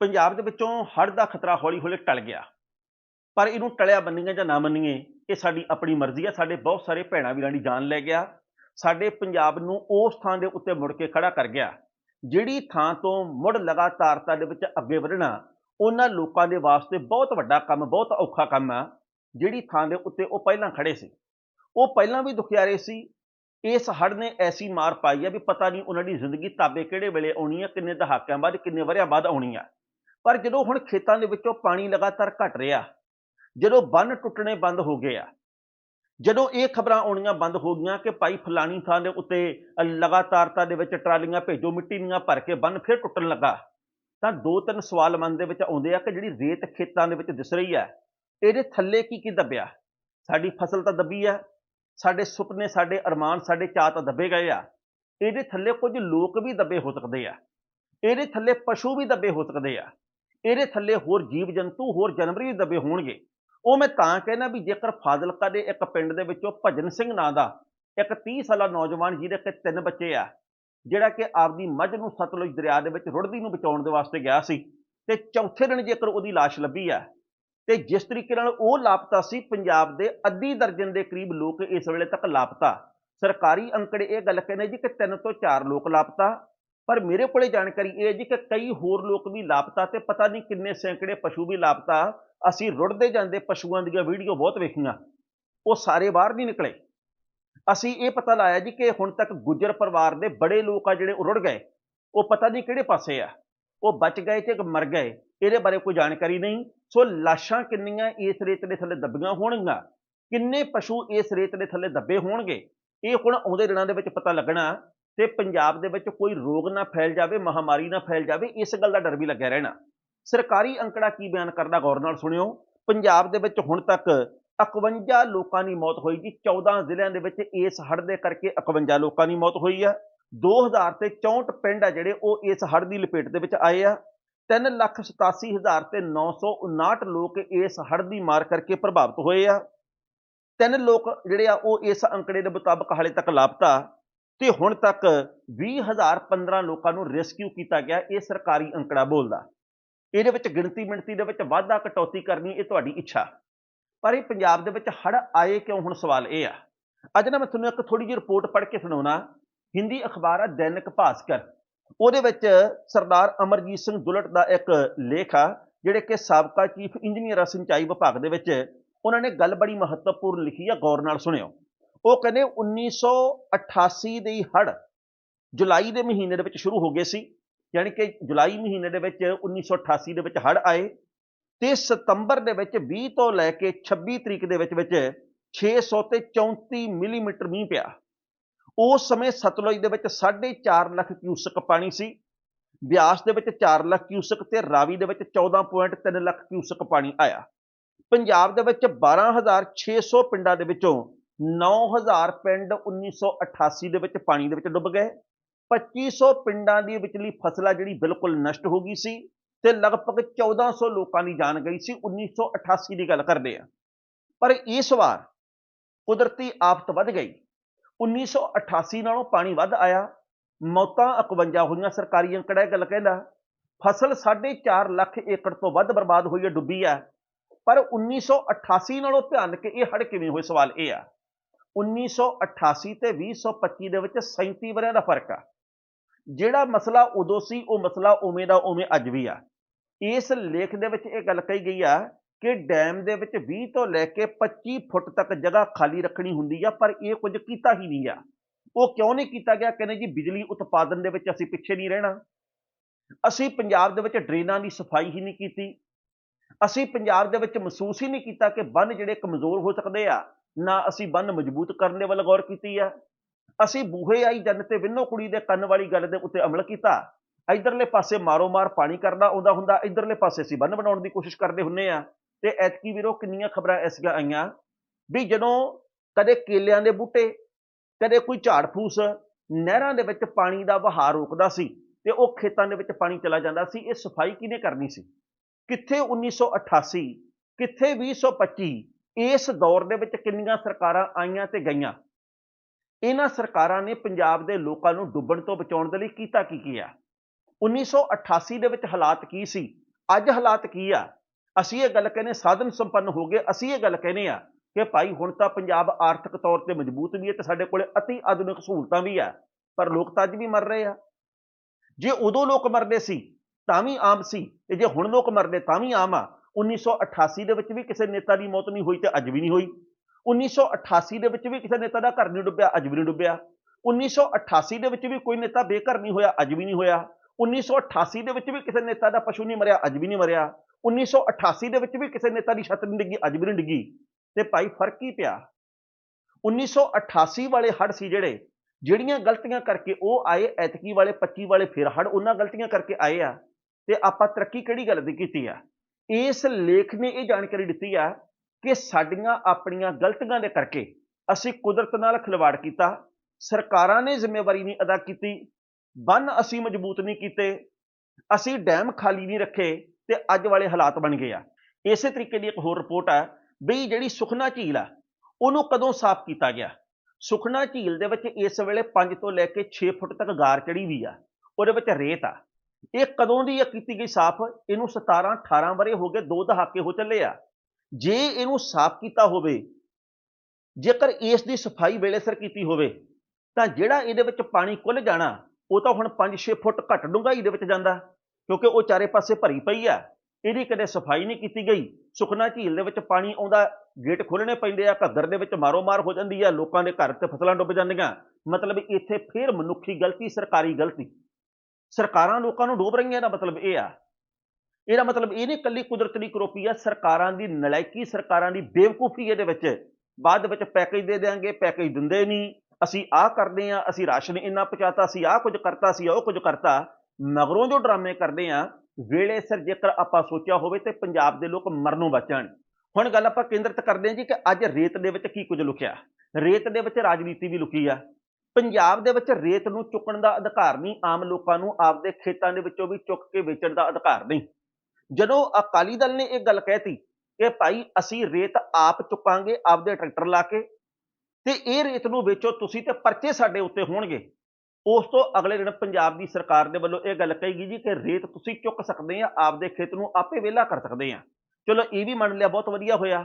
ਪੰਜਾਬ ਦੇ ਵਿੱਚੋਂ ਹੜ੍ਹ ਦਾ ਖਤਰਾ ਹੌਲੀ-ਹੌਲੀ ਟਲ ਗਿਆ। ਪਰ ਇਹਨੂੰ ਟਲਿਆ ਮੰਨੀਏ ਜਾਂ ਨਾ ਮੰਨੀਏ ਇਹ ਸਾਡੀ ਆਪਣੀ ਮਰਜ਼ੀ ਹੈ ਸਾਡੇ ਬਹੁਤ ਸਾਰੇ ਭੈਣਾਂ ਵੀਰਾਂ ਦੀ ਜਾਨ ਲੈ ਗਿਆ। ਸਾਡੇ ਪੰਜਾਬ ਨੂੰ ਉਸ ਥਾਂ ਦੇ ਉੱਤੇ ਮੁੜ ਕੇ ਖੜਾ ਕਰ ਗਿਆ, ਜਿਹੜੀ ਥਾਂ ਤੋਂ ਮੁੜ ਲਗਾਤਾਰਤਾ ਦੇ ਵਿੱਚ ਅੱਗੇ ਵਧਣਾ, ਉਹਨਾਂ ਲੋਕਾਂ ਦੇ ਵਾਸਤੇ ਬਹੁਤ ਵੱਡਾ ਕੰਮ, ਬਹੁਤ ਔਖਾ ਕੰਮ ਆ। ਜਿਹੜੀ ਥਾਂ ਦੇ ਉੱਤੇ ਉਹ ਪਹਿਲਾਂ ਖੜੇ ਸੀ। ਉਹ ਪਹਿਲਾਂ ਵੀ ਦੁਖਿਆਰੇ ਸੀ। ਇਸ ਹੜ੍ਹ ਨੇ ਐਸੀ ਮਾਰ ਪਾਈ ਆ ਵੀ ਪਤਾ ਨਹੀਂ ਉਹਨਾਂ ਦੀ ਜ਼ਿੰਦਗੀ ਤਾਬੇ ਕਿਹੜੇ ਵੇਲੇ ਆਉਣੀ ਆ, ਕਿੰਨੇ ਦਹਾਕਿਆਂ ਬਾਅਦ, ਕਿੰਨੇ ਵਰਿਆਂ ਬਾਅਦ ਆਉਣੀ ਆ। ਪਰ ਜਦੋਂ ਹੁਣ ਖੇਤਾਂ ਦੇ ਵਿੱਚੋਂ ਪਾਣੀ ਲਗਾਤਾਰ ਘਟ ਰਿਹਾ, ਜਦੋਂ ਬੰਨ ਟੁੱਟਣੇ ਬੰਦ ਹੋ ਗਏ ਆ, ਜਦੋਂ ਇਹ ਖਬਰਾਂ ਆਉਣੀਆਂ ਬੰਦ ਹੋ ਗਈਆਂ ਕਿ ਭਾਈ ਫਲਾਣੀ ਥਾਂ ਦੇ ਉੱਤੇ ਲਗਾਤਾਰਤਾ ਦੇ ਵਿੱਚ ਟਰਾਲੀਆਂ ਭੇਜੋ, ਮਿੱਟੀ ਦੀਆਂ ਭਰ ਕੇ ਬੰਨ ਫਿਰ ਟੁੱਟਣ ਲੱਗਾ, ਤਾਂ ਦੋ ਤਿੰਨ ਸਵਾਲ ਮਨ ਦੇ ਵਿੱਚ ਆਉਂਦੇ ਆ ਕਿ ਜਿਹੜੀ ਰੇਤ ਖੇਤਾਂ ਦੇ ਵਿੱਚ ਦਿਸ ਰਹੀ ਆ, ਇਹਦੇ ਥੱਲੇ ਕੀ ਕੀ ਦੱਬਿਆ? ਸਾਡੀ ਫਸਲ ਤਾਂ ਦੱਬੀ ਆ, ਸਾਡੇ ਸੁਪਨੇ, ਸਾਡੇ ਅਰਮਾਨ, ਸਾਡੇ ਚਾਅ ਤਾਂ ਦੱਬੇ ਗਏ ਆ, ਇਹਦੇ ਥੱਲੇ ਕੁਝ ਲੋਕ ਵੀ ਦੱਬੇ ਹੋ ਸਕਦੇ ਆ, ਇਹਦੇ ਥੱਲੇ ਪਸ਼ੂ ਵੀ ਦੱਬੇ ਹੋ ਸਕਦੇ ਆ ਇਹਦੇ ਥੱਲੇ ਹੋਰ ਜੀਵ ਜੰਤੂ ਹੋਰ ਜਾਨਵਰ ਵੀ ਦੱਬੇ ਹੋਣਗੇ। ਉਹ ਮੈਂ ਤਾਂ ਕਹਿਣਾ ਵੀ ਜੇਕਰ ਫਾਜ਼ਿਲਕਾ ਦੇ ਇੱਕ ਪਿੰਡ ਦੇ ਵਿੱਚੋਂ ਭਜਨ ਸਿੰਘ ਨਾਂ ਦਾ ਇੱਕ 30 ਸਾਲਾ ਨੌਜਵਾਨ ਜਿਹਦੇ ਕਿ ਤਿੰਨ ਬੱਚੇ ਆ, ਜਿਹੜਾ ਕਿ ਆਪਦੀ ਮੱਝ ਨੂੰ ਸਤਲੁਜ ਦਰਿਆ ਦੇ ਵਿੱਚ ਰੁੜਦੀ ਨੂੰ ਬਚਾਉਣ ਦੇ ਵਾਸਤੇ ਗਿਆ ਸੀ, ਤੇ ਚੌਥੇ ਦਿਨ ਜੇਕਰ ਉਹਦੀ ਲਾਸ਼ ਲੱਭੀ ਆ, ਤੇ ਜਿਸ ਤਰੀਕੇ ਨਾਲ ਉਹ ਲਾਪਤਾ ਸੀ, ਪੰਜਾਬ ਦੇ ਅੱਧੀ ਦਰਜਨ ਦੇ ਕਰੀਬ ਲੋਕ ਇਸ ਵੇਲੇ ਤੱਕ ਲਾਪਤਾ। ਸਰਕਾਰੀ ਅੰਕੜੇ ਇਹ ਗੱਲ ਕਹਿੰਦੇ ਜੀ ਕਿ ਤਿੰਨ ਤੋਂ ਚਾਰ ਲੋਕ ਲਾਪਤਾ ਪਰ ਮੇਰੇ ਕੋਲੇ ਜਾਣਕਾਰੀ ਇਹ ਹੈ ਜੀ ਕਿ ਕਈ ਹੋਰ ਲੋਕ ਵੀ ਲਾਪਤਾ ਤੇ ਪਤਾ ਨਹੀਂ ਕਿੰਨੇ ਸੈਂਕੜੇ ਪਸ਼ੂ ਵੀ ਲਾਪਤਾ। ਅਸੀਂ ਰੁੜਦੇ ਜਾਂਦੇ ਪਸ਼ੂਆਂ ਦੀਆਂ ਵੀਡੀਓ ਬਹੁਤ ਵੇਖੀਆਂ। ਉਹ ਸਾਰੇ ਬਾਹਰ ਨਹੀਂ ਨਿਕਲੇ। ਅਸੀਂ ਇਹ ਪਤਾ ਲਾਇਆ ਜੀ ਕਿ ਹੁਣ ਤੱਕ ਗੁੱਜਰ ਪਰਿਵਾਰ ਦੇ ਬੜੇ ਲੋਕ ਆ ਜਿਹੜੇ ਉਹ ਰੁੜ ਗਏ। ਉਹ ਪਤਾ ਨਹੀਂ ਕਿਹੜੇ ਪਾਸੇ ਆ। ਉਹ ਬਚ ਗਏ ਤੇ ਮਰ ਗਏ। ਇਹਦੇ ਬਾਰੇ ਕੋਈ ਜਾਣਕਾਰੀ ਨਹੀਂ। ਸੋ ਲਾਸ਼ਾਂ ਕਿੰਨੀਆਂ ਇਸ ਰੇਤ ਦੇ ਥੱਲੇ ਦੱਬੀਆਂ ਹੋਣਗੀਆਂ? ਕਿੰਨੇ ਪਸ਼ੂ ਇਸ ਰੇਤ ਦੇ ਥੱਲੇ ਦੱਬੇ ਹੋਣਗੇ? ਇਹ ਹੁਣ ਆਉਂਦੇ ਦਿਨਾਂ ਦੇ ਵਿੱਚ ਪਤਾ ਲੱਗਣਾ ਤੇ ਪੰਜਾਬ ਦੇ ਵਿੱਚ ਕੋਈ ਰੋਗ ਨਾ ਫੈਲ ਜਾਵੇ, ਮਹਾਮਾਰੀ ਨਾ ਫੈਲ ਜਾਵੇ, ਇਸ ਗੱਲ ਦਾ ਡਰ ਵੀ ਲੱਗਿਆ ਰਹਿਣਾ। ਸਰਕਾਰੀ ਅੰਕੜਾ ਕੀ ਬਿਆਨ ਕਰਦਾ ਗੌਰ ਨਾਲ ਸੁਣਿਓ। ਪੰਜਾਬ ਦੇ ਵਿੱਚ ਹੁਣ ਤੱਕ 51 ਲੋਕਾਂ ਦੀ ਮੌਤ ਹੋਈ ਜੀ। 14 ਜ਼ਿਲ੍ਹਿਆਂ ਦੇ ਵਿੱਚ ਇਸ ਹੜ੍ਹ ਦੇ ਕਰਕੇ 51 ਲੋਕਾਂ ਦੀ ਮੌਤ ਹੋਈ ਆ। 2000 ਤੇ 64 ਪਿੰਡ ਆ ਜਿਹੜੇ ਉਹ ਇਸ ਹੜ੍ਹ ਦੀ ਲਪੇਟ ਦੇ ਵਿੱਚ ਆਏ ਆ। 387000 ਤੇ 959 ਲੋਕ ਇਸ ਹੜ੍ਹ ਦੀ ਮਾਰ ਕਰਕੇ ਪ੍ਰਭਾਵਿਤ ਹੋਏ ਆ। ਤਿੰਨ ਲੋਕ ਜਿਹੜੇ ਆ ਉਹ ਇਸ ਅੰਕੜੇ ਦੇ ਮੁਤਾਬਕ ਹਾਲੇ ਤੱਕ ਲਾਪਤਾ। ਤੇ ਹੁਣ ਤੱਕ 20015 ਲੋਕਾਂ ਨੂੰ ਰੈਸਕਿਊ ਕੀਤਾ ਗਿਆ, ਇਹ ਸਰਕਾਰੀ ਅੰਕੜਾ ਬੋਲਦਾ। ਇਹਦੇ ਵਿੱਚ ਗਿਣਤੀ ਮਿਣਤੀ ਦੇ ਵਿੱਚ ਵਾਧਾ ਕਟੌਤੀ ਕਰਨੀ ਇਹ ਤੁਹਾਡੀ ਇੱਛਾ। ਪਰ ਇਹ ਪੰਜਾਬ ਦੇ ਵਿੱਚ ਹੜ ਆਏ ਕਿਉਂ ਹੁਣ ਸਵਾਲ ਇਹ ਆ। ਅੱਜ ਨਾ ਮੈਂ ਤੁਹਾਨੂੰ ਇੱਕ ਥੋੜੀ ਜਿਹੀ ਰਿਪੋਰਟ ਪੜ੍ਹ ਕੇ ਸੁਣਾਉਣਾ। ਹਿੰਦੀ ਅਖਬਾਰ ਆ ਦੈਨਿਕ ਭਾਸਕਰ। ਉਹਦੇ ਵਿੱਚ ਸਰਦਾਰ ਅਮਰਜੀਤ ਸਿੰਘ ਦੁਲਟ ਦਾ ਇੱਕ ਲੇਖ ਆ, ਜਿਹੜੇ ਕਿ ਸਾਬਕਾ ਚੀਫ ਇੰਜੀਨੀਅਰ ਆ ਸਿੰਚਾਈ ਵਿਭਾਗ ਦੇ ਵਿੱਚ। ਉਹਨਾਂ ਨੇ ਗੱਲ ਬੜੀ ਮਹੱਤਵਪੂਰਨ ਲਿਖੀ ਆ, ਗੌਰ ਨਾਲ ਸੁਣਿਓ। ਉਹ ਕਹਿੰਦੇ 1988 ਦੀ ਹੜ ਜੁਲਾਈ ਦੇ ਮਹੀਨੇ ਦੇ ਵਿੱਚ ਸ਼ੁਰੂ ਹੋ ਗਏ ਸੀ, ਯਾਨੀ ਕਿ ਜੁਲਾਈ ਮਹੀਨੇ ਦੇ ਵਿੱਚ 1988 ਦੇ ਵਿੱਚ ਹੜ ਆਏ ਤੇ ਸਤੰਬਰ ਦੇ ਵਿੱਚ 20 ਤੋਂ ਲੈ ਕੇ 26 ਤਰੀਕ ਦੇ ਵਿੱਚ ਵਿੱਚ 600 ਤੇ 34 ਮਿਲੀਮੀਟਰ ਮੀਂਹ ਪਿਆ। ਉਸ ਸਮੇਂ ਸਤਲੁਜ ਦੇ ਵਿੱਚ 4.5 ਲੱਖ ਕਿਊਸਕ ਪਾਣੀ ਸੀ, ਬਿਆਸ ਦੇ ਵਿੱਚ 4 ਲੱਖ ਕਿਊਸਕ ਤੇ ਰਾਵੀ ਦੇ ਵਿੱਚ 14.3 ਲੱਖ ਕਿਊਸਕ ਪਾਣੀ ਆਇਆ। ਪੰਜਾਬ ਦੇ ਵਿੱਚ 12600 ਪਿੰਡਾਂ ਦੇ ਵਿੱਚੋਂ 9000 ਪਿੰਡ 1988 ਦੇ ਵਿੱਚ ਪਾਣੀ ਦੇ ਵਿੱਚ ਡੁੱਬ ਗਏ। 2500 ਪਿੰਡਾਂ ਦੀ ਵਿਚਲੀ ਫਸਲ ਆ ਜਿਹੜੀ ਬਿਲਕੁਲ ਨਸ਼ਟ ਹੋ ਗਈ ਸੀ ਤੇ ਲਗਭਗ 1400 ਲੋਕਾਂ ਦੀ ਜਾਨ ਗਈ ਸੀ 1988 ਦੀ ਗੱਲ ਕਰਦੇ ਆ। ਪਰ ਇਸ ਵਾਰ ਕੁਦਰਤੀ ਆਫਤ ਵੱਧ ਗਈ। 1988 ਨਾਲੋਂ ਪਾਣੀ ਵੱਧ ਆਇਆ। ਮੌਤਾਂ 51 ਹੋਈਆਂ, ਸਰਕਾਰੀ ਅੰਕੜਾ ਇਹ ਗੱਲ ਕਹਿੰਦਾ, ਫਸਲ 4.5 ਲੱਖ ਏਕੜ ਤੋਂ ਵੱਧ ਬਰਬਾਦ ਹੋਈ ਹੈ, ਡੁੱਬੀ ਹੈ। ਪਰ 1988 ਨਾਲੋਂ ਭਿਆਨਕ ਇਹ ਹੜ ਕਿਵੇਂ ਹੋਏ? ਸਵਾਲ ਇਹ ਆ। 1988 ਤੇ 2025 ਦੇ ਵਿੱਚ 37 ਵਰਿਆਂ ਦਾ ਫ਼ਰਕ ਆ। ਜਿਹੜਾ ਮਸਲਾ ਉਦੋਂ ਸੀ, ਉਹ ਮਸਲਾ ਉਵੇਂ ਦਾ ਉਵੇਂ ਅੱਜ ਵੀ ਆ। ਇਸ ਲੇਖ ਦੇ ਵਿੱਚ ਇਹ ਗੱਲ ਕਹੀ ਗਈ ਆ ਕਿ ਡੈਮ ਦੇ ਵਿੱਚ 20 ਤੋਂ ਲੈ ਕੇ 25 ਫੁੱਟ ਤੱਕ ਜਗ੍ਹਾ ਖਾਲੀ ਰੱਖਣੀ ਹੁੰਦੀ ਆ, ਪਰ ਇਹ ਕੁਝ ਕੀਤਾ ਹੀ ਨਹੀਂ ਆ। ਉਹ ਕਿਉਂ ਨਹੀਂ ਕੀਤਾ ਗਿਆ? ਕਹਿੰਦੇ ਜੀ, ਬਿਜਲੀ ਉਤਪਾਦਨ ਦੇ ਵਿੱਚ ਅਸੀਂ ਪਿੱਛੇ ਨਹੀਂ ਰਹਿਣਾ। ਅਸੀਂ ਪੰਜਾਬ ਦੇ ਵਿੱਚ ਡਰੇਨਾਂ ਦੀ ਸਫ਼ਾਈ ਹੀ ਨਹੀਂ ਕੀਤੀ। ਅਸੀਂ ਪੰਜਾਬ ਦੇ ਵਿੱਚ ਮਹਿਸੂਸ ਹੀ ਨਹੀਂ ਕੀਤਾ ਕਿ ਬੰਨ ਜਿਹੜੇ ਕਮਜ਼ੋਰ ਹੋ ਸਕਦੇ ਆ ਨਾ ਅਸੀਂ ਬੰਨ ਮਜ਼ਬੂਤ ਕਰਨ ਦੇ ਵੱਲ ਗੌਰ ਕੀਤੀ ਹੈ ਅਸੀਂ ਬੂਹੇ ਆਈ ਜੰਨ ਤੇ ਵਿੰਨੋ ਕੁੜੀ ਦੇ ਕੰਨ ਵਾਲੀ ਗੱਲ ਦੇ ਉੱਤੇ ਅਮਲ ਕੀਤਾ। ਇਧਰਲੇ ਪਾਸੇ ਮਾਰੋ ਮਾਰ ਪਾਣੀ ਕਰਦਾ ਆਉਂਦਾ ਹੁੰਦਾ, ਇਧਰਲੇ ਪਾਸੇ ਅਸੀਂ ਬੰਨ ਬਣਾਉਣ ਦੀ ਕੋਸ਼ਿਸ਼ ਕਰਦੇ ਹੁੰਨੇ ਆ। ਤੇ ਐਤਕੀ ਵੀਰੋ ਕਿੰਨੀਆਂ ਖਬਰਾਂ ਐਸੀਆਂ ਆਈਆਂ ਵੀ ਜਦੋਂ ਕਦੇ ਕੇਲਿਆਂ ਦੇ ਬੂਟੇ, ਕਦੇ ਕੋਈ ਝਾੜ ਫੂਸ ਨਹਿਰਾਂ ਦੇ ਵਿੱਚ ਪਾਣੀ ਦਾ ਵਹਾਅ ਰੋਕਦਾ ਸੀ ਤੇ ਉਹ ਖੇਤਾਂ ਦੇ ਵਿੱਚ ਪਾਣੀ ਚਲਾ ਜਾਂਦਾ ਸੀ, ਇਹ ਸਫ਼ਾਈ ਕਿਹਨੇ ਕਰਨੀ ਸੀ? ਕਿੱਥੇ 1988 ਕਿੱਥੇ 2025 ਇਸ ਦੌਰ ਦੇ ਵਿੱਚ ਕਿੰਨੀਆਂ ਸਰਕਾਰਾਂ ਆਈਆਂ ਤੇ ਗਈਆਂ? ਇਹਨਾਂ ਸਰਕਾਰਾਂ ਨੇ ਪੰਜਾਬ ਦੇ ਲੋਕਾਂ ਨੂੰ ਡੁੱਬਣ ਤੋਂ ਬਚਾਉਣ ਦੇ ਲਈ ਕੀਤਾ ਕੀ ਕੀਆ 1988 ਦੇ ਵਿੱਚ ਹਾਲਾਤ ਕੀ ਸੀ? ਅੱਜ ਹਾਲਾਤ ਕੀ ਆ? ਅਸੀਂ ਇਹ ਗੱਲ ਕਹਿੰਦੇ ਸਾਧਨ ਸੰਪੰਨ ਹੋ ਗਏ, ਅਸੀਂ ਇਹ ਗੱਲ ਕਹਿੰਦੇ ਆ ਕਿ ਭਾਈ ਹੁਣ ਤਾਂ ਪੰਜਾਬ ਆਰਥਿਕ ਤੌਰ ਤੇ ਮਜ਼ਬੂਤ ਵੀ ਹੈ ਤੇ ਸਾਡੇ ਕੋਲੇ ਅਤੀ ਆਧੁਨਿਕ ਸਹੂਲਤਾਂ ਵੀ ਆ, ਪਰ ਲੋਕ ਤਾਂ ਅੱਜ ਵੀ ਮਰ ਰਹੇ ਆ। ਜੇ ਉਦੋਂ ਲੋਕ ਮਰਦੇ ਸੀ, ਤਾਂ ਵੀ ਆਮ ਸੀ, ਤੇ ਜੇ ਹੁਣ ਲੋਕ ਮਰਦੇ ਤਾਂ ਵੀ ਆਮ ਆ। 1988 ਦੇ ਵਿੱਚ ਵੀ ਕਿਸੇ ਨੇਤਾ ਦੀ ਮੌਤ ਨਹੀਂ ਹੋਈ ਤੇ ਅੱਜ ਵੀ ਨਹੀਂ ਹੋਈ। 1988 ਦੇ ਵਿੱਚ ਵੀ ਕਿਸੇ ਨੇਤਾ ਦਾ ਘਰ ਨਹੀਂ ਡੁੱਬਿਆ, ਅੱਜ ਵੀ ਨਹੀਂ ਡੁੱਬਿਆ। 1988 ਦੇ ਵਿੱਚ ਵੀ ਕੋਈ ਨੇਤਾ ਬੇਘਰ ਨਹੀਂ ਹੋਇਆ, ਅੱਜ ਵੀ ਨਹੀਂ ਹੋਇਆ। 1988 ਦੇ ਵਿੱਚ ਵੀ ਕਿਸੇ ਨੇਤਾ ਦਾ ਪਸ਼ੂ ਨਹੀਂ ਮਰਿਆ, ਅੱਜ ਵੀ ਨਹੀਂ ਮਰਿਆ। 1988 ਦੇ ਵਿੱਚ ਵੀ ਕਿਸੇ ਨੇਤਾ ਦੀ ਛੱਤ ਨਹੀਂ ਡਿੱਗੀ, ਅੱਜ ਵੀ ਨਹੀਂ ਡਿੱਗੀ। ਤੇ ਭਾਈ ਫ਼ਰਕ ਕੀ ਪਿਆ? 1988 ਵਾਲੇ ਹੜ ਸੀ ਜਿਹੜੇ, ਜਿਹੜੀਆਂ ਗਲਤੀਆਂ ਕਰਕੇ ਉਹ ਆਏ, ਐਤਕੀ ਵਾਲੇ 25 ਵਾਲੇ ਫਿਰ ਹੜ ਉਹਨਾਂ ਗਲਤੀਆਂ ਕਰਕੇ ਆਏ ਆ। ਤੇ ਆਪਾਂ ਤਰੱਕੀ ਕਿਹੜੀ ਗੱਲ ਦੀ ਕੀਤੀ ਆ? ਇਸ ਲੇਖ ਨੇ ਇਹ ਜਾਣਕਾਰੀ ਦਿੱਤੀ ਆ ਕਿ ਸਾਡੀਆਂ ਆਪਣੀਆਂ ਗਲਤੀਆਂ ਦੇ ਕਰਕੇ ਅਸੀਂ ਕੁਦਰਤ ਨਾਲ ਖਿਲਵਾੜ ਕੀਤਾ, ਸਰਕਾਰਾਂ ਨੇ ਜ਼ਿੰਮੇਵਾਰੀ ਨਹੀਂ ਅਦਾ ਕੀਤੀ, ਬੰਨ ਅਸੀਂ ਮਜ਼ਬੂਤ ਨਹੀਂ ਕੀਤੇ, ਅਸੀਂ ਡੈਮ ਖਾਲੀ ਨਹੀਂ ਰੱਖੇ ਤੇ ਅੱਜ ਵਾਲੇ ਹਾਲਾਤ ਬਣ ਗਏ ਆ। ਇਸੇ ਤਰੀਕੇ ਦੀ ਇੱਕ ਹੋਰ ਰਿਪੋਰਟ ਆ ਬਈ ਜਿਹੜੀ ਸੁਖਨਾ ਝੀਲ ਆ, ਉਹਨੂੰ ਕਦੋਂ ਸਾਫ਼ ਕੀਤਾ ਗਿਆ? ਸੁਖਨਾ ਝੀਲ ਦੇ ਵਿੱਚ ਇਸ ਵੇਲੇ 5 ਤੋਂ ਲੈ ਕੇ 6 ਫੁੱਟ ਤੱਕ ਗਾਰ ਚੜੀ ਵੀ ਆ, ਉਹਦੇ ਵਿੱਚ ਰੇਤ ਆ। ਇਹ ਕਦੋਂ ਦੀ ਇਹ ਕੀਤੀ ਗਈ ਸਾਫ਼? ਇਹਨੂੰ 17 18 ਵਰੇ ਹੋ ਗਏ, ਦੋ ਦਹਾਕੇ ਹੋ ਚੱਲੇ ਆ। ਜੇ ਇਹਨੂੰ ਸਾਫ਼ ਕੀਤਾ ਹੋਵੇ, ਜੇਕਰ ਇਸ ਦੀ ਸਫ਼ਾਈ ਵੇਲੇ ਸਿਰ ਕੀਤੀ ਹੋਵੇ, ਤਾਂ ਜਿਹੜਾ ਇਹਦੇ ਵਿੱਚ ਪਾਣੀ ਕੁੱਲ ਜਾਣਾ, ਉਹ ਤਾਂ ਹੁਣ 5-6 ਫੁੱਟ ਘੱਟ ਡੂੰਘਾਈ ਦੇ ਵਿੱਚ ਜਾਂਦਾ, ਕਿਉਂਕਿ ਉਹ ਚਾਰੇ ਪਾਸੇ ਭਰੀ ਪਈ ਆ। ਇਹਦੀ ਕਦੇ ਸਫ਼ਾਈ ਨਹੀਂ ਕੀਤੀ ਗਈ। ਸੁਖਨਾ ਝੀਲ ਦੇ ਵਿੱਚ ਪਾਣੀ ਆਉਂਦਾ, ਗੇਟ ਖੋਲਣੇ ਪੈਂਦੇ ਆ, ਘੱਗਰ ਦੇ ਵਿੱਚ ਮਾਰੋ-ਮਾਰ ਹੋ ਜਾਂਦੀ ਆ, ਲੋਕਾਂ ਦੇ ਘਰ ਤੇ ਫਸਲਾਂ ਡੁੱਬ ਜਾਂਦੀਆਂ। ਮਤਲਬ ਇੱਥੇ ਫੇਰ ਮਨੁੱਖੀ ਗਲਤੀ, ਸਰਕਾਰੀ ਗਲਤੀ। ਸਰਕਾਰਾਂ ਲੋਕਾਂ ਨੂੰ ਡੋਬ ਰਹੀਆਂ ਦਾ ਮਤਲਬ ਇਹ ਆ। ਇਹਦਾ ਮਤਲਬ ਇਹ ਨਹੀਂ ਕੱਲੀ ਕੁਦਰਤ ਦੀ ਕਰੋਪੀ ਆ, ਸਰਕਾਰਾਂ ਦੀ ਨਲਾਇਕੀ, ਸਰਕਾਰਾਂ ਦੀ ਬੇਵਕੂਫੀ ਇਹਦੇ ਵਿੱਚ। ਬਾਅਦ ਵਿੱਚ ਪੈਕੇਜ ਦੇ ਦੇਾਂਗੇ ਪੈਕੇਜ ਦਿੰਦੇ ਨਹੀਂ। ਅਸੀਂ ਆਹ ਕਰਦੇ ਆ ਅਸੀਂ ਰਾਸ਼ਨ ਇੰਨਾ ਪਹੁੰਚਾਤਾ ਸੀ ਆਹ ਕੁਝ ਕਰਤਾ ਸੀ ਉਹ ਕੁਝ ਕਰਤਾ। ਮਗਰੋਂ ਜੋ ਡਰਾਮੇ ਕਰਦੇ ਆ ਵੇਲੇ ਸਿਰ ਜੇਕਰ ਆਪਾਂ ਸੋਚਿਆ ਹੋਵੇ ਤੇ ਪੰਜਾਬ ਦੇ ਲੋਕ ਮਰਨੋਂ ਬਚਣ। ਹੁਣ ਗੱਲ ਆਪਾਂ ਕੇਂਦਰਿਤ ਕਰਦੇ ਹਾਂ ਜੀ ਕਿ ਅੱਜ ਰੇਤ ਦੇ ਵਿੱਚ ਕੀ ਕੁਝ ਲੁਕਿਆ। ਰੇਤ ਦੇ ਵਿੱਚ ਰਾਜਨੀਤੀ ਵੀ ਲੁਕੀ ਆ। ਪੰਜਾਬ ਦੇ ਵਿੱਚ ਰੇਤ ਨੂੰ ਚੁੱਕਣ ਦਾ ਅਧਿਕਾਰ ਨਹੀਂ, ਆਮ ਲੋਕਾਂ ਨੂੰ ਆਪਦੇ ਖੇਤਾਂ ਦੇ ਵਿੱਚੋਂ ਵੀ ਚੁੱਕ ਕੇ ਵੇਚਣ ਦਾ ਅਧਿਕਾਰ ਨਹੀਂ। ਜਦੋਂ ਅਕਾਲੀ ਦਲ ਨੇ ਇਹ ਗੱਲ ਕਹਿਤੀ ਕਿ ਭਾਈ ਅਸੀਂ ਰੇਤ ਆਪ ਚੁੱਕਾਂਗੇ, ਆਪਦੇ ਟਰੈਕਟਰ ਲਾ ਕੇ ਤੇ ਇਹ ਰੇਤ ਨੂੰ ਵੇਚੋ, ਤੁਸੀਂ ਤੇ ਪਰਚੇ ਸਾਡੇ ਉੱਤੇ ਹੋਣਗੇ। ਉਸ ਤੋਂ ਅਗਲੇ ਦਿਨ ਪੰਜਾਬ ਦੀ ਸਰਕਾਰ ਦੇ ਵੱਲੋਂ ਇਹ ਗੱਲ ਕਹੀ ਗਈ ਜੀ ਕਿ ਰੇਤ ਤੁਸੀਂ ਚੁੱਕ ਸਕਦੇ ਆ, ਆਪਦੇ ਖੇਤ ਨੂੰ ਆਪੇ ਵਿਹਲਾ ਕਰ ਸਕਦੇ ਆ। ਚਲੋ ਇਹ ਵੀ ਮੰਨ ਲਿਆ, ਬਹੁਤ ਵਧੀਆ ਹੋਇਆ।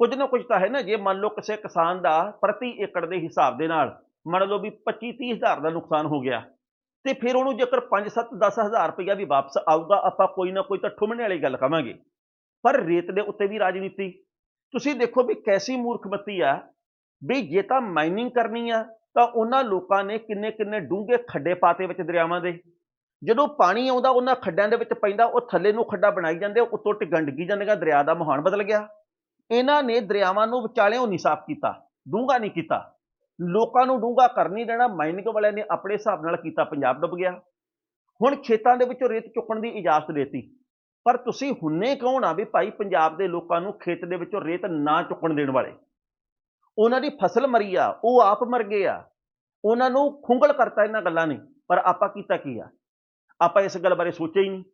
ਕੁਝ ਨਾ ਕੁਝ ਤਾਂ ਹੈ ਨਾ, ਜੇ ਮੰਨ ਲਓ ਕਿਸੇ ਕਿਸਾਨ ਦਾ ਪ੍ਰਤੀ ਏਕੜ ਦੇ ਹਿਸਾਬ ਦੇ ਨਾਲ ਮੰਨ ਲਓ ਵੀ 25 30 ਹਜ਼ਾਰ ਦਾ ਨੁਕਸਾਨ ਹੋ ਗਿਆ, ਤੇ ਫਿਰ ਉਹਨੂੰ ਜੇਕਰ 5 7 10 ਹਜ਼ਾਰ ਰੁਪਇਆ ਵੀ ਵਾਪਸ ਆਊਗਾ, ਆਪਾਂ ਕੋਈ ਨਾ ਕੋਈ ਤਾਂ ਠੁੰਮਣੇ ਵਾਲੀ ਗੱਲ ਕਵਾਂਗੇ। ਪਰ ਰੇਤ ਦੇ ਉੱਤੇ ਵੀ ਰਾਜਨੀਤੀ। ਤੁਸੀਂ ਦੇਖੋ ਵੀ ਕੈਸੀ ਮੂਰਖਮਤੀ ਆ, ਵੀ ਜੇ ਤਾਂ ਮਾਈਨਿੰਗ ਕਰਨੀ ਆ, ਤਾਂ ਉਹਨਾਂ ਲੋਕਾਂ ਨੇ ਕਿੰਨੇ ਕਿੰਨੇ ਡੂੰਘੇ ਖੱਡੇ ਪਾਤੇ ਵਿੱਚ ਦਰਿਆਵਾਂ ਦੇ। ਜਦੋਂ ਪਾਣੀ ਆਉਂਦਾ, ਉਹਨਾਂ ਖੱਡਾਂ ਦੇ ਵਿੱਚ ਪੈਂਦਾ, ਉਹ ਥੱਲੇ ਨੂੰ ਖੱਡਾ ਬਣਾਈ ਜਾਂਦੇ ਉੱਤੋਂ ਟਿਗਣ ਡਿੱਗੀ ਜਾਂਦੀਆਂ ਦਰਿਆ ਦਾ ਮੁਹਾਨ ਬਦਲ ਗਿਆ। ਇਹਨਾਂ ਨੇ ਦਰਿਆਵਾਂ ਨੂੰ ਵਿਚਾਲਿਓਂ ਨਹੀਂ ਸਾਫ਼ ਕੀਤਾ, ਡੂੰਘਾ ਨਹੀਂ ਕੀਤਾ। ਲੋਕਾਂ ਨੂੰ ਡੂੰਘਾ ਕਰ ਨਹੀਂ ਦੇਣਾ ਮਾਈਨਿੰਗ ਵਾਲਿਆਂ ਨੇ ਆਪਣੇ ਹਿਸਾਬ ਨਾਲ ਕੀਤਾ, ਪੰਜਾਬ ਡੁੱਬ ਗਿਆ। ਹੁਣ ਖੇਤਾਂ ਦੇ ਵਿੱਚੋਂ ਰੇਤ ਚੁੱਕਣ ਦੀ ਇਜਾਜ਼ਤ ਦੇਤੀ। ਪਰ ਤੁਸੀਂ ਹੁੰਨੇ ਕੌਣ ਆ ਵੀ ਭਾਈ ਪੰਜਾਬ ਦੇ ਲੋਕਾਂ ਨੂੰ ਖੇਤ ਦੇ ਵਿੱਚੋਂ ਰੇਤ ਨਾ ਚੁੱਕਣ ਦੇਣ ਵਾਲੇ। ਉਹਨਾਂ ਦੀ ਫਸਲ ਮਰੀ ਆ, ਉਹ ਆਪ ਮਰ ਗਏ ਆ। ਉਹਨਾਂ ਨੂੰ ਖੁੰਗਲ ਕਰਤਾ ਇਹਨਾਂ ਗੱਲਾਂ ਨੇ, ਪਰ ਆਪਾਂ ਕੀਤਾ ਕੀ ਆ? ਆਪਾਂ ਇਸ ਗੱਲ ਬਾਰੇ ਸੋਚਿਆ ਹੀ ਨਹੀਂ।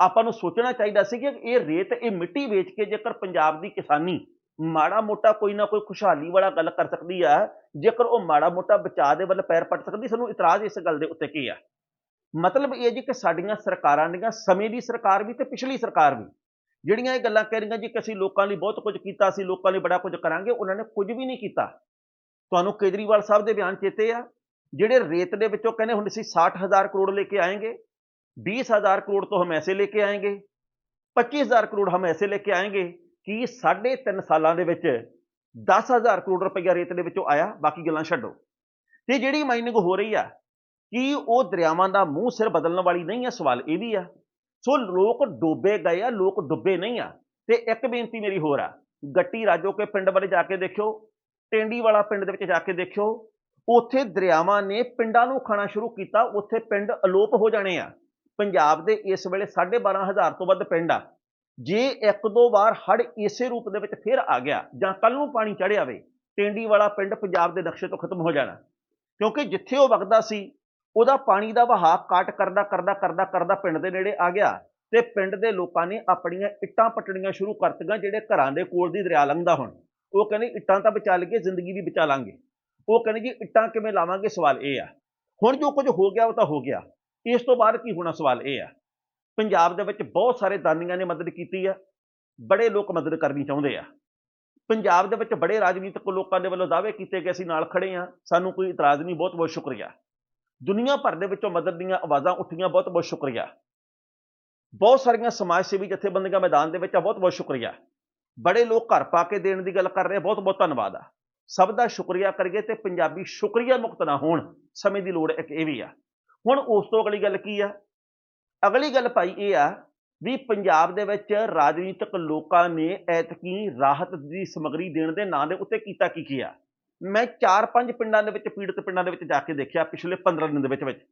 ਆਪਾਂ ਨੂੰ ਸੋਚਣਾ ਚਾਹੀਦਾ ਸੀ ਕਿ ਇਹ ਰੇਤ, ਇਹ ਮਿੱਟੀ ਵੇਚ ਕੇ ਜੇਕਰ ਪੰਜਾਬ ਦੀ ਕਿਸਾਨੀ ਮਾੜਾ ਮੋਟਾ ਕੋਈ ਨਾ ਕੋਈ ਖੁਸ਼ਹਾਲੀ ਵਾਲਾ ਗੱਲ ਕਰ ਸਕਦੀ ਆ। ਜੇਕਰ ਉਹ ਮਾੜਾ ਮੋਟਾ ਬਚਾਅ ਦੇ ਵੱਲ ਪੈਰ ਪੱਟ ਸਕਦੀ, ਸਾਨੂੰ ਇਤਰਾਜ਼ ਇਸ ਗੱਲ ਦੇ ਉੱਤੇ ਕੀ ਆ? ਮਤਲਬ ਇਹ ਜੀ ਕਿ ਸਾਡੀਆਂ ਸਰਕਾਰਾਂ ਦੀਆਂ, ਸਮੇਂ ਦੀ ਸਰਕਾਰ ਵੀ ਤੇ ਪਿਛਲੀ ਸਰਕਾਰ ਵੀ, ਜਿਹੜੀਆਂ ਇਹ ਗੱਲਾਂ ਕਹਿ ਰਹੀਆਂ ਜੀ ਕਿ ਅਸੀਂ ਲੋਕਾਂ ਲਈ ਬਹੁਤ ਕੁਝ ਕੀਤਾ ਸੀ ਲੋਕਾਂ ਲਈ ਬੜਾ ਕੁਝ ਕਰਾਂਗੇ, ਉਹਨਾਂ ਨੇ ਕੁਝ ਵੀ ਨਹੀਂ ਕੀਤਾ। ਤੁਹਾਨੂੰ ਕੇਜਰੀਵਾਲ ਸਾਹਿਬ ਦੇ ਬਿਆਨ ਚੇਤੇ ਆ? ਜਿਹੜੇ ਰੇਤ ਦੇ ਵਿੱਚੋਂ ਕਹਿੰਦੇ ਹੁਣ ਅਸੀਂ 60000 ਕਰੋੜ ਲੈ ਕੇ ਆਏਗੇ 20000 ਕਰੋੜ ਤੋਂ ਹਮ ਐਸੇ ਲੈ ਕੇ ਆਏਗੇ 25000 ਕਰੋੜ ਹਮ ਐਸੇ ਲੈ ਕੇ ਆਏਗੇ ਕਿ ਸਾਢੇ ਤਿੰਨ ਸਾਲਾਂ ਦੇ ਵਿੱਚ 10000 ਕਰੋੜ ਰੁਪਈਆ ਰੇਤ ਦੇ ਵਿੱਚੋਂ ਆਇਆ? ਬਾਕੀ ਗੱਲਾਂ ਛੱਡੋ। ਤੇ ਜਿਹੜੀ ਮਾਈਨਿੰਗ ਹੋ ਰਹੀ ਆ, ਕਿ ਉਹ ਦਰਿਆਵਾਂ ਦਾ ਮੂੰਹ ਸਿਰ ਬਦਲਣ ਵਾਲੀ ਨਹੀਂ ਆ? ਸਵਾਲ ਇਹ ਵੀ ਆ। ਸੋ ਲੋਕ ਡੋਬੇ ਗਏ ਆ, ਲੋਕ ਡੁੱਬੇ ਨਹੀਂ ਆ। ਤੇ ਇੱਕ ਬੇਨਤੀ ਮੇਰੀ ਹੋਰ ਆ, ਗੱਟੀ ਰਾਜੋ ਕੇ ਪਿੰਡ ਬਾਰੇ ਜਾ ਕੇ ਦੇਖਿਓ, ਟੈਂਡੀ ਵਾਲਾ ਪਿੰਡ ਦੇ ਵਿੱਚ ਜਾ ਕੇ ਦੇਖਿਓ, ਉੱਥੇ ਦਰਿਆਵਾਂ ਨੇ ਪਿੰਡਾਂ ਨੂੰ ਖਾਣਾ ਸ਼ੁਰੂ ਕੀਤਾ, ਉੱਥੇ ਪਿੰਡ ਅਲੋਪ ਹੋ ਜਾਣੇ ਆ। ਪੰਜਾਬ ਦੇ ਇਸ ਵੇਲੇ 12500 ਤੋਂ ਵੱਧ ਪਿੰਡ ਆ। ਜੇ ਇੱਕ ਦੋ ਵਾਰ ਹੜ ਇਸੇ ਰੂਪ ਦੇ ਵਿੱਚ ਫਿਰ ਆ ਗਿਆ ਜਾਂ ਕੱਲ ਨੂੰ ਪਾਣੀ ਚੜ੍ਹਿਆ ਵੇ ਟੈਂਡੀ ਵਾਲਾ ਪਿੰਡ ਪੰਜਾਬ ਦੇ ਨਕਸ਼ੇ ਤੋਂ ਖਤਮ ਹੋ ਜਾਣਾ। ਕਿਉਂਕਿ ਜਿੱਥੇ ਉਹ ਵਗਦਾ ਸੀ, ਉਹਦਾ ਪਾਣੀ ਦਾ ਵਹਾਅ ਕਾਟ ਕਰਦਾ ਕਰਦਾ ਕਰਦਾ ਕਰਦਾ ਪਿੰਡ ਦੇ ਨੇੜੇ ਆ ਗਿਆ ਤੇ ਪਿੰਡ ਦੇ ਲੋਕਾਂ ਨੇ ਆਪਣੀਆਂ ਇੱਟਾਂ ਪੱਟਣੀਆਂ ਸ਼ੁਰੂ ਕਰਤੀਆਂ ਜਿਹੜੇ ਘਰਾਂ ਦੇ ਕੋਲ ਦੀ ਦਰਿਆ ਲੰਘਦਾ ਹੁਣ। ਉਹ ਕਹਿੰਦੇ ਇੱਟਾਂ ਤਾਂ ਬਚਾ ਲਈਏ, ਜ਼ਿੰਦਗੀ ਵੀ ਬਚਾ ਲਾਂਗੇ। ਉਹ ਕਹਿੰਦੇ ਜੀ ਇੱਟਾਂ ਕਿਵੇਂ ਲਾਵਾਂਗੇ? ਸਵਾਲ ਇਹ ਆ। ਹੁਣ ਜੋ ਕੁਝ ਹੋ ਗਿਆ, ਉਹ ਤਾਂ ਹੋ ਗਿਆ। ਇਸ ਤੋਂ ਬਾਅਦ ਕੀ ਹੋਣਾ? ਸਵਾਲ ਇਹ ਆ। ਪੰਜਾਬ ਦੇ ਵਿੱਚ ਬਹੁਤ ਸਾਰੇ ਦਾਨੀਆਂ ਨੇ ਮਦਦ ਕੀਤੀ ਆ, ਬੜੇ ਲੋਕ ਮਦਦ ਕਰਨੀ ਚਾਹੁੰਦੇ ਆ। ਪੰਜਾਬ ਦੇ ਵਿੱਚ ਬੜੇ ਰਾਜਨੀਤਿਕ ਲੋਕਾਂ ਦੇ ਵੱਲੋਂ ਦਾਅਵੇ ਕੀਤੇ ਗਏ ਅਸੀਂ ਨਾਲ ਖੜੇ ਆ ਸਾਨੂੰ ਕੋਈ ਇਤਰਾਜ਼ ਨਹੀਂ, ਬਹੁਤ ਬਹੁਤ ਸ਼ੁਕਰੀਆ। ਦੁਨੀਆ ਭਰ ਦੇ ਵਿੱਚੋਂ ਮਦਦ ਦੀਆਂ ਆਵਾਜ਼ਾਂ ਉੱਠੀਆਂ, ਬਹੁਤ ਬਹੁਤ ਸ਼ੁਕਰੀਆ। ਬਹੁਤ ਸਾਰੀਆਂ ਸਮਾਜ ਸੇਵੀ ਜਥੇਬੰਦੀਆਂ ਮੈਦਾਨ ਦੇ ਵਿੱਚ ਆ, ਬਹੁਤ ਬਹੁਤ ਸ਼ੁਕਰੀਆ। ਬੜੇ ਲੋਕ ਘਰ ਪਾ ਕੇ ਦੇਣ ਦੀ ਗੱਲ ਕਰ ਰਹੇ ਬਹੁਤ ਬਹੁਤ ਧੰਨਵਾਦ ਆ। ਸਭ ਦਾ ਸ਼ੁਕਰੀਆ ਕਰੀਏ ਤੇ ਪੰਜਾਬੀ ਸ਼ੁਕਰੀਆ ਮੁਕਤ ਨਾ ਹੋਣ ਸਮੇਂ ਦੀ ਲੋੜ ਇੱਕ ਇਹ ਵੀ ਆ। ਹੁਣ ਉਸ ਤੋਂ ਅਗਲੀ ਗੱਲ ਕੀ ਆ? ਅਗਲੀ ਗੱਲ ਭਾਈ ਇਹ ਆ ਵੀ ਪੰਜਾਬ ਦੇ ਵਿੱਚ ਰਾਜਨੀਤਿਕ ਲੋਕਾਂ ਨੇ ਐਤਕੀ ਰਾਹਤ ਦੀ ਸਮਗਰੀ ਦੇਣ ਦੇ ਨਾਂ ਦੇ ਉੱਤੇ ਕੀਤਾ ਕੀ ਕੀ ਆ? ਮੈਂ 4-5 ਪਿੰਡਾਂ ਦੇ ਵਿੱਚ, ਪੀੜਤ ਪਿੰਡਾਂ ਦੇ ਵਿੱਚ ਜਾ ਕੇ ਦੇਖਿਆ ਪਿਛਲੇ 15 ਦਿਨ ਦੇ ਵਿੱਚ ਵਿੱਚ।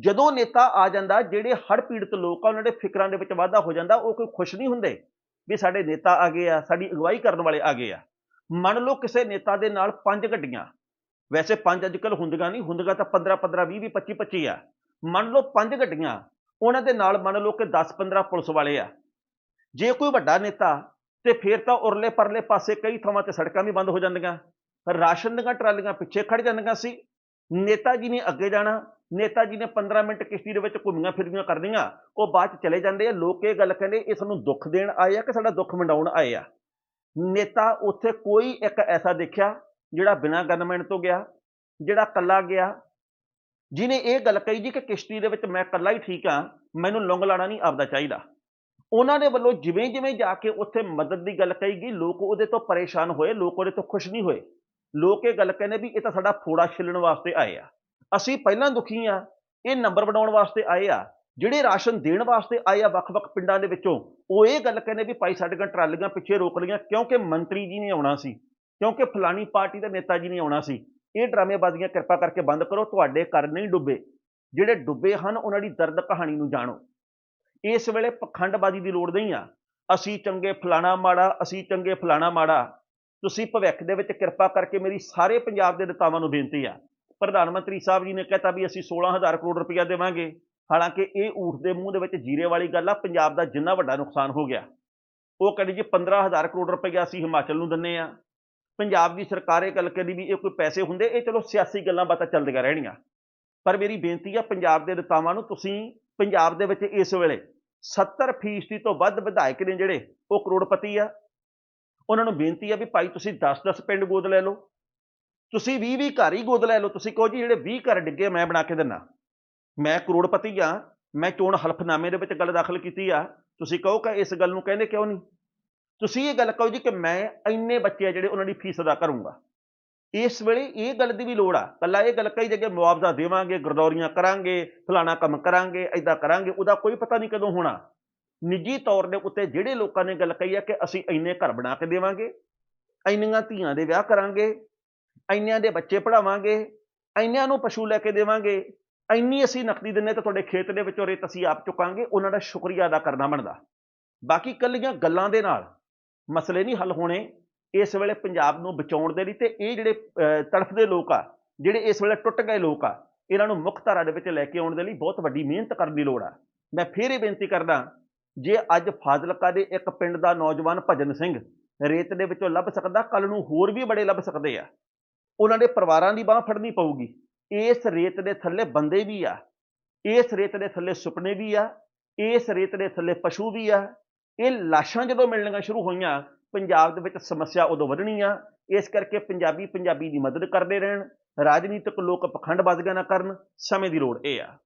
ਜਦੋਂ ਨੇਤਾ ਆ ਜਾਂਦਾ, ਜਿਹੜੇ ਹੜ ਪੀੜਤ ਲੋਕ ਆ, ਉਹਨਾਂ ਦੇ ਫਿਕਰਾਂ ਦੇ ਵਿੱਚ ਵਾਧਾ ਹੋ ਜਾਂਦਾ, ਉਹ ਕੋਈ ਖੁਸ਼ ਨਹੀਂ ਹੁੰਦੇ ਵੀ ਸਾਡੇ ਨੇਤਾ ਆ ਗਏ ਆ, ਸਾਡੀ ਅਗਵਾਈ ਕਰਨ ਵਾਲੇ ਆ ਗਏ ਆ। ਮੰਨ ਲਓ ਕਿਸੇ ਨੇਤਾ ਦੇ ਨਾਲ ਪੰਜ ਗੱਡੀਆਂ ਵੈਸੇ ਪੰਜ ਅੱਜ ਕੱਲ੍ਹ ਹੁੰਦੀਆਂ ਨਹੀਂ, ਹੁੰਦੀਆਂ ਤਾਂ 15 15 20 20 25 25 ਆ। ਮੰਨ ਲਓ ਪੰਜ ਗੱਡੀਆਂ ਉਹਨਾਂ ਦੇ ਨਾਲ ਮੰਨ ਲਓ ਕਿ 10 15 ਪੁਲਿਸ ਵਾਲੇ ਆ। ਜੇ ਕੋਈ ਵੱਡਾ ਨੇਤਾ ਤੇ ਫਿਰ ਤਾਂ ਉਰਲੇ ਪਰਲੇ ਪਾਸੇ ਕਈ ਥਾਵਾਂ ਤੇ ਸੜਕਾਂ ਵੀ ਬੰਦ ਹੋ ਜਾਂਦੀਆਂ। ਰਾਸ਼ਨ ਦੀਆਂ ਟਰਾਲੀਆਂ ਪਿੱਛੇ ਖੜ ਜਾਂਦੀਆਂ ਸੀ। ਨੇਤਾ ਜੀ ਨੇ ਅੱਗੇ ਜਾਣਾ, ਨੇਤਾ ਜੀ ਨੇ 15 ਮਿੰਟ ਕਿਸ਼ਤੀ ਦੇ ਵਿੱਚ ਘੁੰਮੀਆਂ ਫਿਰਦੀਆਂ ਕਰਨੀਆਂ, ਉਹ ਬਾਅਦ ਚ ਚਲੇ ਜਾਂਦੇ ਆ। ਲੋਕ ਇਹ ਗੱਲ ਕਹਿੰਦੇ, ਇਹ ਸਾਨੂੰ ਦੁੱਖ ਦੇਣ ਆਏ ਆ ਕਿ ਸਾਡਾ ਦੁੱਖ ਵੰਡਾਉਣ ਆਏ ਆ? ਨੇਤਾ ਉੱਥੇ ਕੋਈ ਇੱਕ ਐਸਾ ਦੇਖਿਆ, ਜਿਹੜਾ ਬਿਨਾਂ ਗਨਮੈਨ ਤੋਂ ਗਿਆ, ਜਿਹੜਾ ਕੱਲਾ ਗਿਆ ਜਿਨੇ ਇਹ ਗੱਲ ਕਹੀ ਜੀ ਕਿ ਕਿਸ਼ਤੀ ਦੇ ਵਿੱਚ ਮੈਂ ਇਕੱਲਾ ਹੀ ਠੀਕ ਆ ਮੈਨੂੰ ਲੰਗ ਲਾਣਾ ਨਹੀਂ ਆਪਦਾ ਚਾਹੀਦਾ। ਉਹਨਾਂ ਦੇ ਵੱਲੋਂ ਜਿਵੇਂ ਜਿਵੇਂ ਜਾ ਕੇ ਉੱਥੇ ਮਦਦ ਦੀ ਗੱਲ ਕਹੀ ਗਈ, ਲੋਕ ਉਹਦੇ ਤੋਂ ਪਰੇਸ਼ਾਨ ਹੋਏ, ਲੋਕ ਉਹਦੇ ਤੋਂ ਖੁਸ਼ ਨਹੀਂ ਹੋਏ। ਲੋਕ ਇਹ ਗੱਲ ਕਹਿੰਦੇ ਵੀ ਇਹ ਤਾਂ ਸਾਡਾ ਫੋੜਾ ਛਿੱਲਣ ਵਾਸਤੇ ਆਏ ਆ। ਅਸੀਂ ਪਹਿਲਾਂ ਦੁਖੀ ਆ ਇਹ ਨੰਬਰ ਬਣਾਉਣ ਵਾਸਤੇ ਆਏ ਆ, ਜਿਹੜੇ ਰਾਸ਼ਨ ਦੇਣ ਵਾਸਤੇ ਆਏ ਆ ਵੱਖ-ਵੱਖ ਪਿੰਡਾਂ ਦੇ ਵਿੱਚੋਂ, ਉਹ ਇਹ ਗੱਲ ਕਹਿੰਦੇ ਵੀ ਭਾਈ ਸਾਡੀਆਂ ਟਰਾਲੀਆਂ ਪਿੱਛੇ ਰੋਕ ਲਈਆਂ, ਕਿਉਂਕਿ ਮੰਤਰੀ ਜੀ ਨੇ ਆਉਣਾ ਸੀ, ਕਿਉਂਕਿ ਫਲਾਣੀ ਪਾਰਟੀ ਦੇ ਨੇਤਾ ਜੀ ਨੇ ਆਉਣਾ ਸੀ। ਇਹ ਡਰਾਮੇਬਾਜ਼ੀਆਂ ਕਿਰਪਾ ਕਰਕੇ ਬੰਦ ਕਰੋ, ਤੁਹਾਡੇ ਘਰ ਨਹੀਂ ਡੁੱਬੇ। ਜਿਹੜੇ ਡੁੱਬੇ ਹਨ, ਉਹਨਾਂ ਦੀ ਦਰਦ ਕਹਾਣੀ ਨੂੰ ਜਾਣੋ। ਇਸ ਵੇਲੇ ਪਖੰਡਬਾਜ਼ੀ ਦੀ ਲੋੜ ਨਹੀਂ ਆ। ਅਸੀਂ ਚੰਗੇ ਫਲਾਣਾ ਮਾੜਾ, ਅਸੀਂ ਚੰਗੇ ਫਲਾਣਾ ਮਾੜਾ। ਤੁਸੀਂ ਭਵਿੱਖ ਦੇ ਵਿੱਚ ਕਿਰਪਾ ਕਰਕੇ ਮੇਰੀ ਸਾਰੇ ਪੰਜਾਬ ਦੇ ਨੇਤਾਵਾਂ ਨੂੰ ਬੇਨਤੀ ਆ। ਪ੍ਰਧਾਨ ਮੰਤਰੀ ਸਾਹਿਬ ਜੀ ਨੇ ਕਹਿਤਾ ਵੀ ਅਸੀਂ 16000 ਕਰੋੜ ਰੁਪਇਆ ਦੇਵਾਂਗੇ। ਹਾਲਾਂਕਿ ਇਹ ਊਠ ਦੇ ਮੂੰਹ ਦੇ ਵਿੱਚ ਜੀਰੇ ਵਾਲੀ ਗੱਲ ਆ, ਪੰਜਾਬ ਦਾ ਜਿੰਨਾ ਵੱਡਾ ਨੁਕਸਾਨ ਹੋ ਗਿਆ। ਉਹ ਕਹਿੰਦੇ ਜੀ 15000 ਕਰੋੜ ਰੁਪਇਆ ਅਸੀਂ ਹਿਮਾਚਲ ਨੂੰ ਦਿੰਨੇ ਆ। ਪੰਜਾਬ ਦੀ ਸਰਕਾਰ ਇਹ ਗੱਲ ਕਹਿੰਦੀ ਵੀ ਇਹ ਕੋਈ ਪੈਸੇ ਹੁੰਦੇ, ਇਹ ਚਲੋ ਸਿਆਸੀ ਗੱਲਾਂ ਬਾਤਾਂ ਚੱਲਦੀਆਂ ਰਹਿਣੀਆਂ। ਪਰ ਮੇਰੀ ਬੇਨਤੀ ਆ ਪੰਜਾਬ ਦੇ ਨੇਤਾਵਾਂ ਨੂੰ, ਤੁਸੀਂ ਪੰਜਾਬ ਦੇ ਵਿੱਚ ਇਸ ਵੇਲੇ 70% ਤੋਂ ਵੱਧ ਵਿਧਾਇਕ ਨੇ ਜਿਹੜੇ, ਉਹ ਕਰੋੜਪਤੀ ਆ। ਉਹਨਾਂ ਨੂੰ ਬੇਨਤੀ ਆ ਵੀ ਭਾਈ ਤੁਸੀਂ 10-10 ਪਿੰਡ ਗੋਦ ਲੈ ਲਓ। ਤੁਸੀਂ 20-20 ਘਰ ਹੀ ਗੋਦ ਲੈ ਲਓ। ਤੁਸੀਂ ਕਹੋ ਜੀ ਜਿਹੜੇ 20 ਘਰ ਡਿੱਗੇ ਮੈਂ ਬਣਾ ਕੇ ਦਿੰਨਾ। ਮੈਂ ਕਰੋੜਪਤੀ ਆ। ਮੈਂ ਚੋਣ ਹਲਫਨਾਮੇ ਦੇ ਵਿੱਚ ਗੱਲ ਦਾਖਲ ਕੀਤੀ ਆ। ਤੁਸੀਂ ਕਹੋ ਕਿ ਇਸ ਗੱਲ ਨੂੰ ਕਹਿੰਦੇ ਕਿਉਂ ਨਹੀਂ? ਤੁਸੀਂ ਇਹ ਗੱਲ ਕਹੋ ਜੀ ਕਿ ਮੈਂ ਇੰਨੇ ਬੱਚੇ ਆ ਜਿਹੜੇ ਉਹਨਾਂ ਦੀ ਫੀਸ ਅਦਾ ਕਰੂੰਗਾ। ਇਸ ਵੇਲੇ ਇਹ ਗੱਲ ਦੀ ਵੀ ਲੋੜ ਆ। ਕੱਲਾ ਇਹ ਗੱਲ ਕਈ ਜਗ੍ਹਾ ਮੁਆਵਜ਼ਾ ਦੇਵਾਂਗੇ, ਗਰਦੌਰੀਆਂ ਕਰਾਂਗੇ, ਫਲਾਣਾ ਕੰਮ ਕਰਾਂਗੇ ਐਦਾਂ ਕਰਾਂਗੇ, ਉਹਦਾ ਕੋਈ ਪਤਾ ਨਹੀਂ ਕਦੋਂ ਹੋਣਾ। ਨਿੱਜੀ ਤੌਰ ਦੇ ਉੱਤੇ ਜਿਹੜੇ ਲੋਕਾਂ ਨੇ ਗੱਲ ਕਹੀ ਹੈ ਕਿ ਅਸੀਂ ਇੰਨੇ ਘਰ ਬਣਾ ਕੇ ਦੇਵਾਂਗੇ, ਇੰਨੀਆਂ ਧੀਆਂ ਦੇ ਵਿਆਹ ਕਰਾਂਗੇ, ਇੰਨਿਆਂ ਦੇ ਬੱਚੇ ਪੜਾਵਾਂਗੇ ਇੰਨਿਆਂ ਨੂੰ ਪਸ਼ੂ ਲੈ ਕੇ ਦੇਵਾਂਗੇ, ਇੰਨੀ ਅਸੀਂ ਨਕਦੀ ਦਿੰਨੇ ਤਾਂ ਤੁਹਾਡੇ ਖੇਤ ਦੇ ਵਿੱਚੋਂ ਰੇਤ ਅਸੀਂ ਆਪ ਚੁਕਾਂਗੇ, ਉਹਨਾਂ ਦਾ ਸ਼ੁਕਰੀਆ ਅਦਾ ਕਰਨਾ ਬਣਦਾ। ਬਾਕੀ ਕੱਲੀਆਂ ਗੱਲਾਂ ਦੇ ਨਾਲ ਮਸਲੇ ਨਹੀਂ ਹੱਲ ਹੋਣੇ, ਇਸ ਵੇਲੇ ਪੰਜਾਬ ਨੂੰ ਬਚਾਉਣ ਦੇ ਲਈ ਤੇ ਇਹ ਜਿਹੜੇ ਤੜਫਦੇ ਲੋਕ ਆ, ਜਿਹੜੇ ਇਸ ਵੇਲੇ ਟੁੱਟ ਗਏ ਲੋਕ ਆ, ਇਹਨਾਂ ਨੂੰ ਮੁੱਖ ਧਾਰਾ ਦੇ ਵਿੱਚ ਲੈ ਕੇ ਆਉਣ ਦੇ ਲਈ ਬਹੁਤ ਵੱਡੀ ਮਿਹਨਤ ਕਰਨ ਦੀ ਲੋੜ ਆ। ਮੈਂ ਫੇਰ ਇਹ ਬੇਨਤੀ ਕਰਦਾ, ਜੇ ਅੱਜ ਫਾਜ਼ਿਲਕਾ ਦੇ ਇੱਕ ਪਿੰਡ ਦਾ ਨੌਜਵਾਨ ਭਜਨ ਸਿੰਘ ਰੇਤ ਦੇ ਵਿੱਚੋਂ ਲੱਭ ਸਕਦਾ ਕੱਲ ਨੂੰ ਹੋਰ ਵੀ ਬੜੇ ਲੱਭ ਸਕਦੇ ਆ। ਉਹਨਾਂ ਦੇ ਪਰਿਵਾਰਾਂ ਦੀ ਬਾਹ ਫੜਨੀ ਪਊਗੀ। ਇਸ ਰੇਤ ਦੇ ਥੱਲੇ ਬੰਦੇ ਵੀ ਆ, ਇਸ ਰੇਤ ਦੇ ਥੱਲੇ ਸੁਪਨੇ ਵੀ ਆ, ਇਸ ਰੇਤ ਦੇ ਥੱਲੇ ਪਸ਼ੂ ਵੀ ਆ ਇਹ ਲਾਸ਼ਾਂ ਜਦੋਂ ਮਿਲਣੀਆਂ ਸ਼ੁਰੂ ਹੋਈਆਂ, ਪੰਜਾਬ ਦੇ ਵਿੱਚ ਸਮੱਸਿਆ ਉਦੋਂ ਵਧਣੀ ਆ ਇਸ ਕਰਕੇ ਪੰਜਾਬੀ ਪੰਜਾਬੀ ਦੀ ਮਦਦ ਕਰਦੇ ਰਹਿਣ, ਰਾਜਨੀਤਿਕ ਲੋਕ ਪਖੰਡਬਾਜ਼ੀਆਂ ਨਾ ਕਰਨ, ਸਮੇਂ ਦੀ ਲੋੜ ਇਹ ਆ।